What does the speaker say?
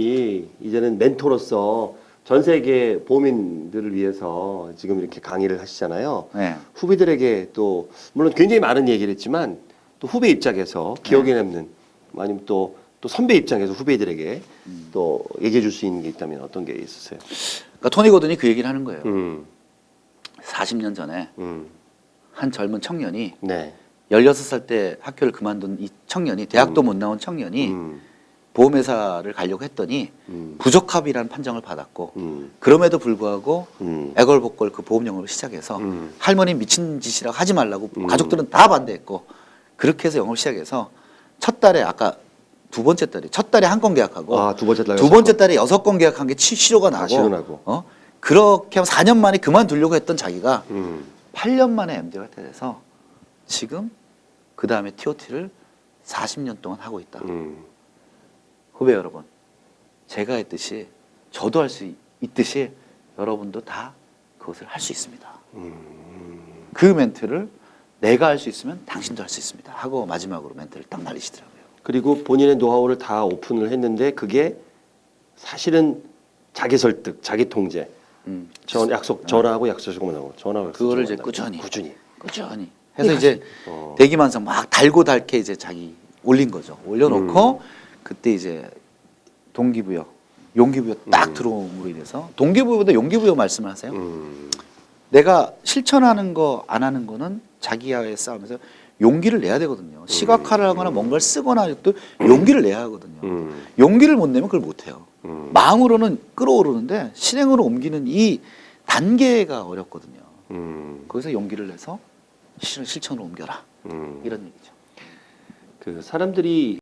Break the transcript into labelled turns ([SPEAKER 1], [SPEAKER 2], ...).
[SPEAKER 1] 이 이제는 멘토로서 전 세계 보민들을 위해서 지금 이렇게 강의를 하시잖아요.
[SPEAKER 2] 네.
[SPEAKER 1] 후배들에게 또 물론 굉장히 많은 얘기를 했지만 또 후배 입장에서 기억에 남는 아니면 또, 또 선배 입장에서 후배들에게 또 얘기해 줄 수 있는 게 있다면 어떤 게 있으세요?
[SPEAKER 2] 그러니까 토니 고든이 그 얘기를 하는 거예요.
[SPEAKER 1] 음,
[SPEAKER 2] 40년 전에
[SPEAKER 1] 음,
[SPEAKER 2] 한 젊은 청년이
[SPEAKER 1] 네.
[SPEAKER 2] 16살 때 학교를 그만둔 이 청년이 대학도
[SPEAKER 1] 음.
[SPEAKER 2] 못 나온 청년이
[SPEAKER 1] 음,
[SPEAKER 2] 보험회사를 가려고 했더니
[SPEAKER 1] 음,
[SPEAKER 2] 부적합이라는 판정을 받았고
[SPEAKER 1] 음,
[SPEAKER 2] 그럼에도 불구하고
[SPEAKER 1] 음,
[SPEAKER 2] 애걸복걸 그 보험 영업을 시작해서
[SPEAKER 1] 음.
[SPEAKER 2] 할머니 미친 짓이라고 하지 말라고
[SPEAKER 1] 음.
[SPEAKER 2] 가족들은 다 반대했고 그렇게 해서 영업을 시작해서 첫 달에 아까 두 번째 달에 첫 달에 한 건 계약하고
[SPEAKER 1] 아, 두 번째
[SPEAKER 2] 날두 번째 달에 여섯 건 계약한 게 치- 실효가 나고,
[SPEAKER 1] 실효나고.
[SPEAKER 2] 어 그렇게 하면 4년 만에 그만두려고 했던 자기가
[SPEAKER 1] 음,
[SPEAKER 2] 8년 만에 MD가 돼서 지금 그 다음에 TOT를 40년 동안 하고 있다.
[SPEAKER 1] 음,
[SPEAKER 2] 후배 여러분, 제가 했듯이 저도 할 수 있듯이 여러분도 다 그것을 할 수 있습니다.
[SPEAKER 1] 음.
[SPEAKER 2] 그 멘트를 내가 할 수 있으면 당신도 할 수 있습니다. 하고 마지막으로 멘트를 딱 날리시더라고요.
[SPEAKER 1] 그리고 본인의 노하우를 다 오픈을 했는데 그게 사실은 자기 설득, 자기 통제.
[SPEAKER 2] 음,
[SPEAKER 1] 전 약속 전화하고 약속만 하고 전화하고
[SPEAKER 2] 그거를 이제 꾸준히.
[SPEAKER 1] 꾸준히.
[SPEAKER 2] 꾸준히 해서 이제
[SPEAKER 1] 어.
[SPEAKER 2] 대기만성 막 달고 달게 이제 자기 올린 거죠. 올려놓고 그때 이제 동기부여, 용기부여 딱
[SPEAKER 1] 음.
[SPEAKER 2] 들어옴으로 인해서 동기부여보다 용기부여 말씀을 하세요.
[SPEAKER 1] 음,
[SPEAKER 2] 내가 실천하는 거 안 하는 거는 자기와의 싸움에서 용기를 내야 되거든요. 시각화를 하거나 뭔가를 쓰거나 또 용기를 내야 하거든요.
[SPEAKER 1] 음,
[SPEAKER 2] 용기를 못 내면 그걸 못 해요.
[SPEAKER 1] 음,
[SPEAKER 2] 마음으로는 끌어오르는데 실행으로 옮기는 이 단계가 어렵거든요.
[SPEAKER 1] 음,
[SPEAKER 2] 거기서 용기를 내서 실, 실천으로 옮겨라.
[SPEAKER 1] 음.
[SPEAKER 2] 이런 얘기죠.
[SPEAKER 1] 그 사람들이